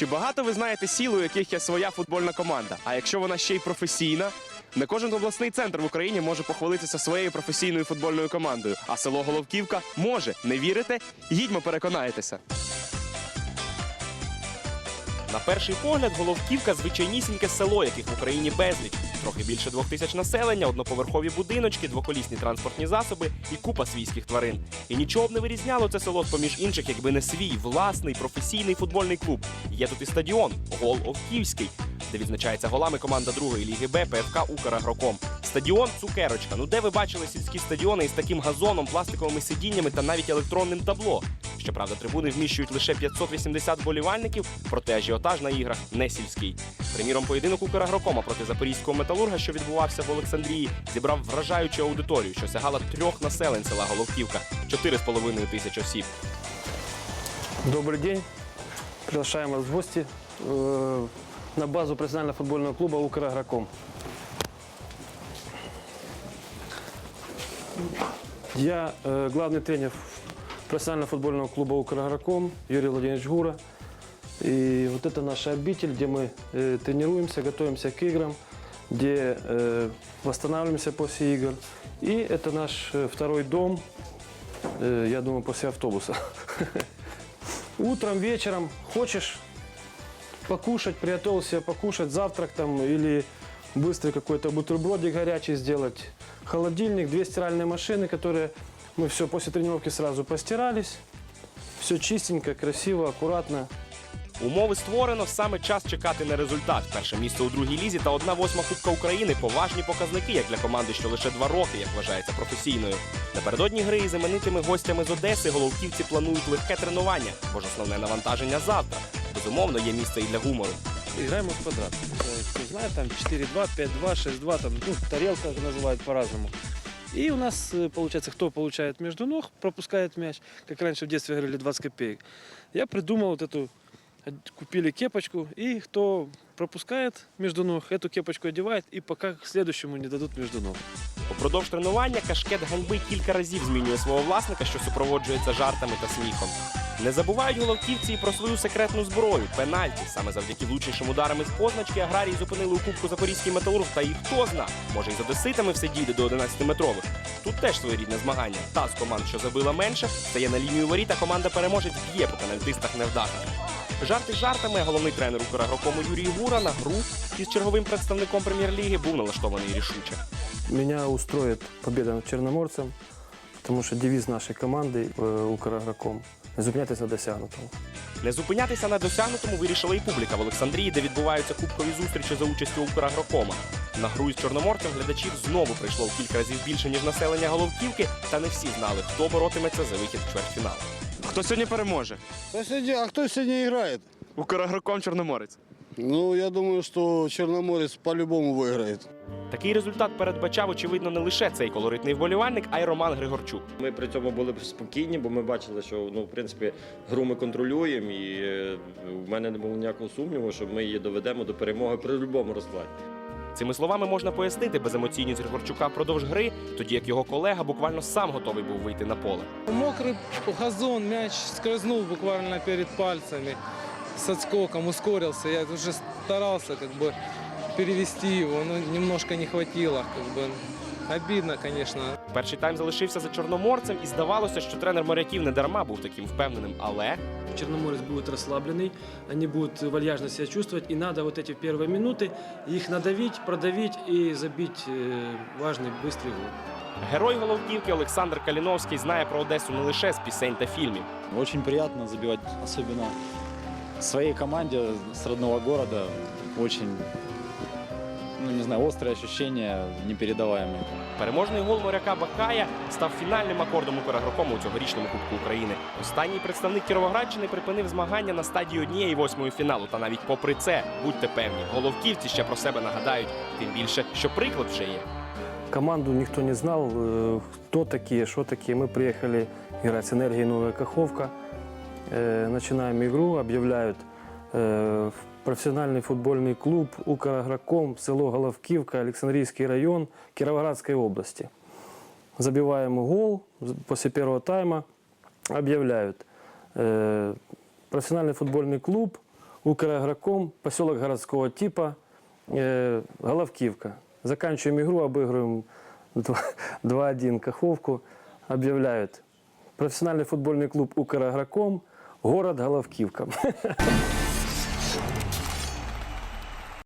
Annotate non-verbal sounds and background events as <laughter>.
Чи багато ви знаєте сіл, у яких є своя футбольна команда? А якщо вона ще й професійна? Не кожен обласний центр в Україні може похвалитися своєю професійною футбольною командою, а село Головківка може. Не вірите? Їдьмо, переконаєтеся. На перший погляд, Головківка звичайнісіньке село, яких в Україні безліч. Трохи більше двох тисяч населення, одноповерхові будиночки, двоколісні транспортні засоби і купа свійських тварин. І нічого б не вирізняло це село з-поміж інших, якби не свій власний професійний футбольний клуб. Є тут і стадіон Гол Овківський, де відзначається голами команда другої ліги Б ПФК Украгроком. Стадіон Цукерочка. Ну де ви бачили сільські стадіони із таким газоном, пластиковими сидіннями та навіть електронним табло? Щоправда, трибуни вміщують лише 580 болівальників, проте ажіотаж на іграх не сільський. Приміром, поєдинок Украгрокома проти запорізького металурга, що відбувався в Олександрії, зібрав вражаючу аудиторію, що сягала трьох населень села Головківка 4,5 тисяч осіб. Добрый день. Приглашаем вас в гости э, на базу профессионального футбольного клуба «Украгроком». Я э, главный тренер профессионального футбольного клуба «Украгроком» Юрий Владимирович Гура. И вот это наша обитель, где мы э, тренируемся, готовимся к играм, где э, восстанавливаемся после игр. И это наш э, второй дом, э, я думаю, после автобуса. <laughs> Утром, вечером хочешь покушать, приготовил себе покушать, завтрак там или быстрый какой-то бутербродик горячий сделать. Холодильник, две стиральные машины, которые мы все после тренировки сразу постирались. Все чистенько, красиво, аккуратно. Умови створено саме час чекати на результат. Перше місце у другій лізі та одна восьма Кубка України поважні показники, як для команди, що лише два роки, як вважається професійною. Напередодні гри із іменитими гостями з Одеси головківці планують легке тренування, бо ж основне навантаження завтра. Безумовно, є місце і для гумору. Играем в квадрат. Э, Кто знает, там 4-2, 5-2, 6-2, там, ну, тарелка называют по-разному. И у нас, э, получается, кто получает между ног, пропускает мяч, как раньше в детстве говорили 20 копеек. Я придумал вот эту, од- купили кепочку, и кто пропускает между ног, эту кепочку одевает, и пока к следующему не дадут между ног. Упродовж тренування кашкет ганьби кілька разів змінює свого власника, що супроводжується жартами та сміхом. Не забувають головківці і про свою секретну зброю пенальті. Саме завдяки влучнішим ударам із позначки аграрії зупинили у кубку Запорізький металург. Та і хто зна, може і з одеситами все дійде до 11-метрових. Тут теж своєрідне змагання. Та з команд, що забила менше, стає на лінію воріт, а команда переможець б'є по пенальтистах невдахах. Жарти жартами, головний тренер Украгрокому Юрій Гура на гру із черговим представником прем'єр-ліги був налаштований рішуче. Меня устроит победа над Черноморцем, потому что девиз нашей команды э, «Украгроком» – не зупинятися на досягнутому. Не зупинятися на досягнутому вирішила і публіка в Олександрії, де відбуваються кубкові зустрічі за участю Украгрокома. На гру із чорноморцем глядачів знову прийшло в кілька разів більше, ніж населення Головківки, та не всі знали, хто боротиметься за вихід в чвертьфінал. Хто сьогодні переможе? Да сьогодні, а хто сьогодні грає? Украгроком Чорноморець. Ну, я думаю, что Черноморец по-любому выиграет. Такий результат передбачав, очевидно, не лише цей колоритний вболівальник, а й Роман Григорчук. Ми при цьому були спокійні, бо ми бачили, що ну, в принципі, гру ми контролюємо, і е, в мене не було ніякого сумніву, що ми її доведемо до перемоги при будь-якому розкладі. Цими словами можна пояснити беземоційність Григорчука впродовж гри, тоді як його колега буквально сам готовий був вийти на поле. Мокрый газон, мяч скользнул буквально перед пальцами с отскоком, ускорился. Я уже старался как бы перевести его, но немножко не хватило. Как бы. Обидно, конечно. Перший тайм залишився за чорноморцем, і здавалося, що тренер моряків не дарма був таким впевненим, але Черноморец будет расслабленный, они будут вальяжно себя чувствовать, и надо вот эти первые минуты их надавить, продавить и забить э, важный быстрый гол. Герой Головківки Олександр Каліновський знає про Одесу не лише з пісень та фільмів. Очень приятно забивать, особенно своей команде с родного города. Очень, ну не знаю, острые ощущения непередаваемые. Переможний гол моряка Бакая став фінальним акордом Украгрокому у цьогорічному Кубку України. Останній представник Кіровоградщини припинив змагання на стадії однієї восьмої фіналу. Та навіть попри це, будьте певні, головківці ще про себе нагадають, тим більше, що приклад вже є. Команду никто не знал, э, кто такие, что такие. Мы приехали играть с энергией Новая Каховка. Э, Начинаем игру, объявляют э, профессиональный футбольный клуб «Украгроком», село Головкивка, Александрийский район Кировоградской области. Забиваем гол после первого тайма, объявляют э, профессиональный футбольный клуб Украгроком, поселок городского типа, э, Головкивка. Заканчиваем игру, обыгрываем 2-1 Каховку. Объявляют. Профессиональный футбольный клуб Украгроком, город Головкивка. <laughs>